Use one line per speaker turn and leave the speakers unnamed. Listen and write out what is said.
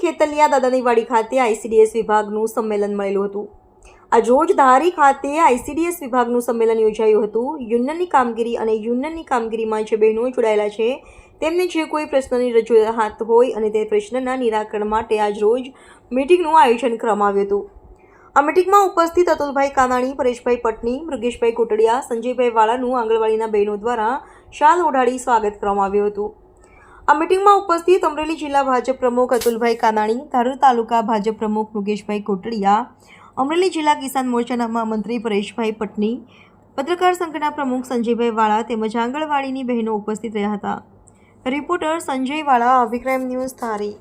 ખેતલિયા દાદાની ખાતે આઈસીડીએસ વિભાગનું સંમેલન મળેલું હતું. આજ રોજ ધારી ખાતે આઈસીડીએસ વિભાગનું સંમેલન યોજાયું હતું. યુનિયનની કામગીરી અને યુનિયનની કામગીરીમાં જે બહેનો જોડાયેલા છે, તેમને જે કોઈ પ્રશ્નની રજૂઆત હોય અને તે પ્રશ્નના નિરાકરણ માટે આજ રોજ મિટિંગનું આયોજન કરવામાં આવ્યું હતું. આ મિટિંગમાં ઉપસ્થિત અતુલભાઈ કાનાણી, પરેશભાઈ પટની મૃગેશભાઈ કોટડિયા, સંજયભાઈ વાળાનું આંગણવાડીના બહેનો દ્વારા શાલ ઓઢાડી સ્વાગત કરવામાં આવ્યું હતું. આ મિટિંગમાં ઉપસ્થિત અમરેલી જિલ્લા ભાજપ પ્રમુખ અતુલભાઈ કાનાણી, ધારૂર તાલુકા ભાજપ પ્રમુખ મુકેશભાઈ કોટડિયા, અમરેલી જિલ્લા કિસાન મોરચાના મહામંત્રી પરેશભાઈ પટની, પત્રકાર સંઘના પ્રમુખ સંજયભાઈ વાળા તેમજ આંગણવાડીની બહેનો ઉપસ્થિત રહ્યા હતા. રિપોર્ટર સંજય વાળા અભિક્રાઇમ ન્યૂઝ ધારી.